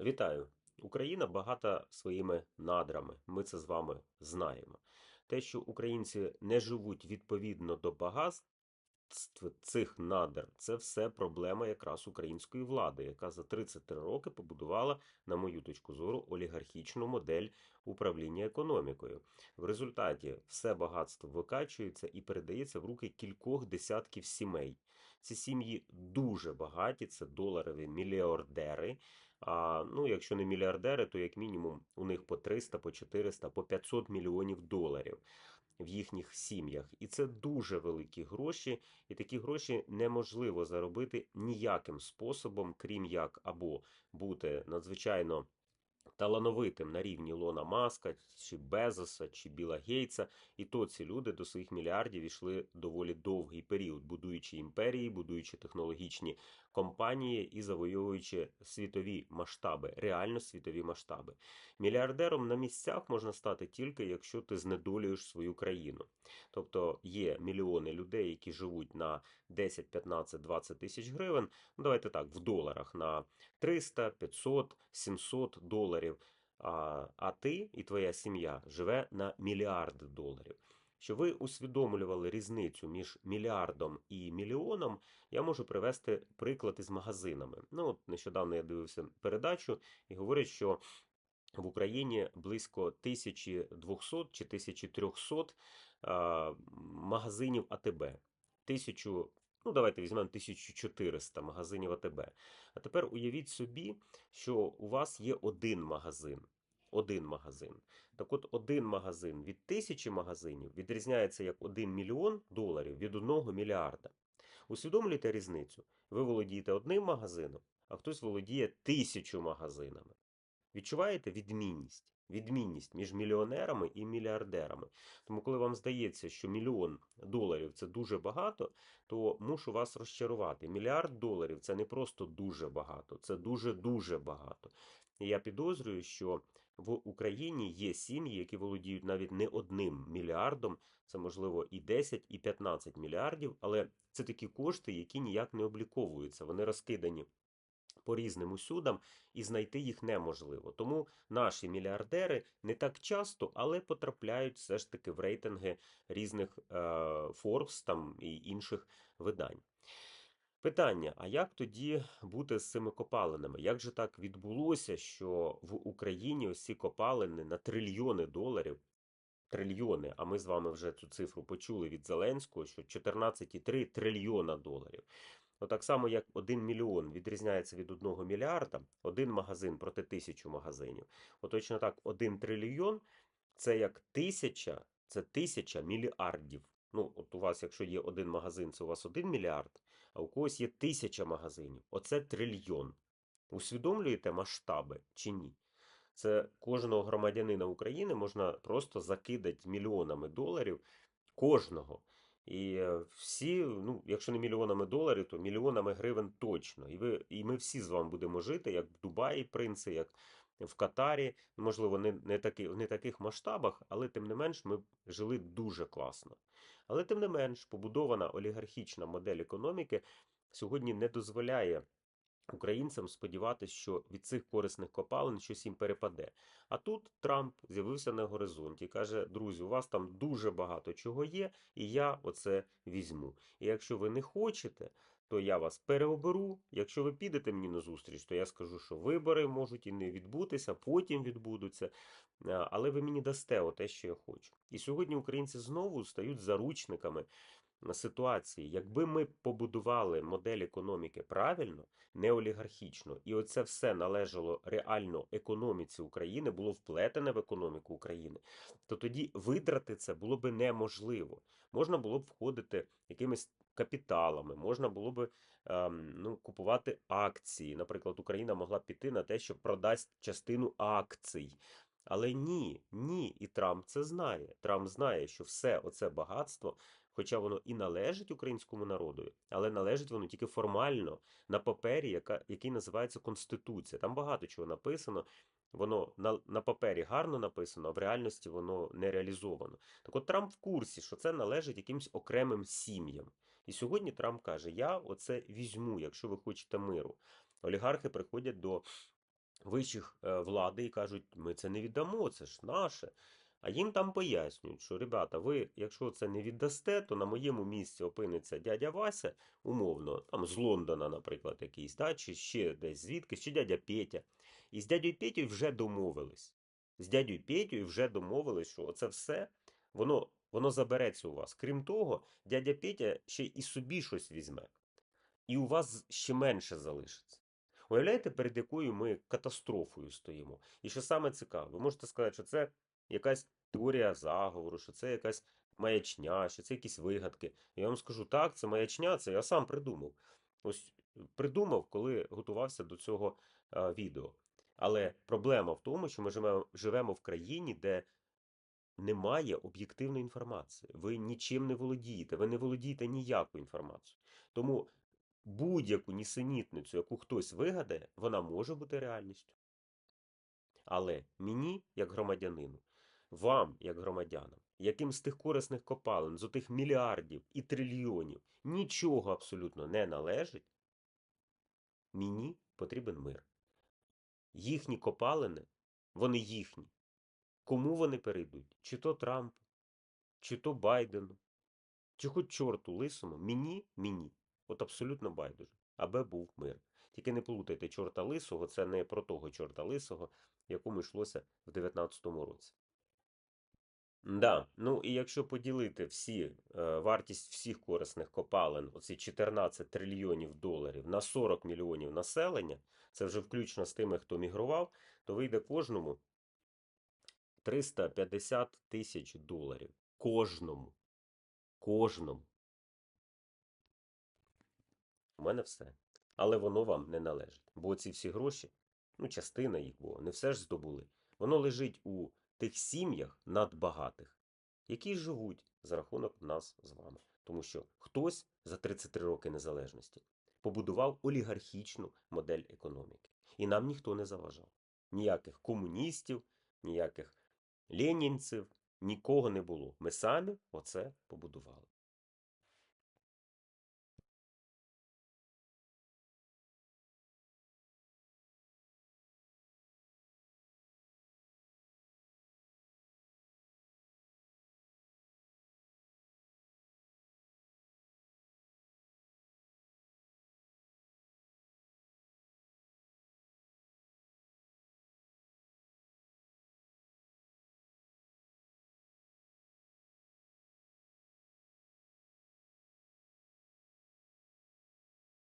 Вітаю! Україна багата своїми надрами. Ми це з вами знаємо. Те, що українці не живуть відповідно до багатств цих надр, це все проблема якраз української влади, яка за 33 роки побудувала, на мою точку зору, олігархічну модель управління економікою. В результаті все багатство викачується і передається в руки кількох десятків сімей. Ці сім'ї дуже багаті, це доларові мільярдери. А, ну, якщо не мільярдери, то як мінімум у них по 300, по 400, по 500 мільйонів доларів в їхніх сім'ях. І це дуже великі гроші, і такі гроші неможливо заробити ніяким способом, крім як або бути надзвичайно талановитим на рівні Лона Маска, чи Безоса, чи Біла Гейтса. І то ці люди до своїх мільярдів йшли доволі довгий період, будуючи імперії, будуючи технологічні компанії і завойовуючи світові масштаби, реально світові масштаби. Мільярдером на місцях можна стати тільки, якщо ти знедолюєш свою країну. Тобто є мільйони людей, які живуть на 10, 15, 20 тисяч гривень. Ну, давайте так, в доларах на 300, 500, 700 доларів. А, а ти і твоя сім'я живе на мільярди доларів. Щоб ви усвідомлювали різницю між мільярдом і мільйоном, я можу привести приклад із магазинами. Ну, от нещодавно я дивився передачу і говорять, що в Україні близько 1200 чи 1300 а, магазинів АТБ. Тисячу, ну давайте візьмемо 1400 магазинів АТБ. А тепер уявіть собі, що у вас є один магазин. Один магазин. Так от один магазин від тисячі магазинів відрізняється як 1 мільйон доларів від 1 мільярда. Усвідомлюєте різницю? Ви володієте одним магазином, а хтось володіє тисячу магазинами. Відчуваєте відмінність? Відмінність між мільйонерами і мільярдерами. Тому, коли вам здається, що мільйон доларів це дуже багато, то мушу вас розчарувати. Мільярд доларів це не просто дуже багато, це дуже-дуже багато. І я підозрюю, що в Україні є сім'ї, які володіють навіть не одним мільярдом, це можливо і 10, і 15 мільярдів, але це такі кошти, які ніяк не обліковуються. Вони розкидані по різним усюдам, і знайти їх неможливо. Тому наші мільярдери не так часто, але потрапляють все ж таки в рейтинги різних е, Forbes там і інших видань. Питання: а як тоді бути з цими копалинами? Як же так відбулося, що в Україні ці копалини на трильйони доларів? Трильйони, а ми з вами вже цю цифру почули від Зеленського, що 14,3 трильйона доларів. Ну, так само, як 1 мільйон відрізняється від 1 мільярда, один магазин проти тисячу магазинів. От точно так, 1 трильйон це як тисяча, це тисяча мільярдів. Ну, от у вас, якщо є один магазин, це у вас 1 мільярд, а у когось є тисяча магазинів. Оце трильйон. Усвідомлюєте масштаби чи ні? Це кожного громадянина України можна просто закидати мільйонами доларів кожного. І е, всі, ну, якщо не мільйонами доларів, то мільйонами гривень точно. І ви, і ми всі з вами будемо жити, як в Дубаї, принци, як в Катарі. Можливо, не не, таки, не таких масштабах, але тим не менш ми жили дуже класно. Але тим не менш, побудована олігархічна модель економіки сьогодні не дозволяє українцям сподіватися, що від цих корисних копалин щось їм перепаде. А тут Трамп з'явився на горизонті каже: друзі, у вас там дуже багато чого є, і я оце візьму. І якщо ви не хочете, то я вас переоберу. Якщо ви підете мені на зустріч, то я скажу, що вибори можуть і не відбутися, потім відбудуться. Але ви мені дасте те, що я хочу. І сьогодні українці знову стають заручниками ситуації, якби ми побудували модель економіки правильно, не олігархічно, і оце все належало реально економіці України, було вплетене в економіку України, то тоді витрати це було би неможливо. Можна було б входити якимись капіталами, можна було б ем, ну, купувати акції. Наприклад, Україна могла піти на те, що продасть частину акцій. Але ні, ні, і Трамп це знає. Трамп знає, що все оце багатство хоча воно і належить українському народу, але належить воно тільки формально на папері, яка, який називається Конституція. Там багато чого написано. Воно на на папері гарно написано, а в реальності воно не реалізовано. Так от Трамп в курсі, що це належить якимсь окремим сім'ям. І сьогодні Трамп каже: Я оце візьму, якщо ви хочете миру. Олігархи приходять до вищих е, влади і кажуть, ми це не віддамо, це ж наше. А їм там пояснюють, що ребята, ви, якщо це не віддасте, то на моєму місці опиниться дядя Вася, умовно, там з Лондона, наприклад, якийсь, да, чи ще десь звідки, чи дядя Петя. І з дядю Петю вже домовились. З дядю Петю вже домовились, що це все воно, воно забереться у вас. Крім того, дядя Петя ще і собі щось візьме. І у вас ще менше залишиться. Уявляєте, перед якою ми катастрофою стоїмо? І що саме цікаве, ви можете сказати, що це якась теорія заговору, що це якась маячня, що це якісь вигадки. Я вам скажу, так, це маячня, це я сам придумав. Ось придумав, коли готувався до цього а, відео. Але проблема в тому, що ми живемо в країні, де немає об'єктивної інформації. Ви нічим не володієте, ви не володієте ніякою інформацією. Тому будь-яку нісенітницю, яку хтось вигадає, вона може бути реальністю. Але мені, як громадянину, вам, як громадянам, яким з тих корисних копалин, з отих мільярдів і трильйонів нічого абсолютно не належить, мені потрібен мир. Їхні копалини, вони їхні. Кому вони перейдуть? Чи то Трампу, чи то Байдену, чи хоч чорту лисому, мені, мені. От абсолютно байдуже, аби був мир. Тільки не плутайте чорта лисого, це не про того чорта лисого, якому йшлося в 19-му році. Да, ну і якщо поділити всі, е, вартість всіх корисних копалин, оці 14 трильйонів доларів на 40 мільйонів населення, це вже включно з тими, хто мігрував, то вийде кожному 350 тисяч доларів. Кожному. Кожному. У мене все. Але воно вам не належить. Бо ці всі гроші, ну, частина їх, бо не все ж здобули. Воно лежить у тих сім'ях надбагатих, які живуть за рахунок нас з вами. Тому що хтось за 33 роки незалежності побудував олігархічну модель економіки. І нам ніхто не заважав. Ніяких комуністів, ніяких ленінців, нікого не було. Ми самі оце побудували.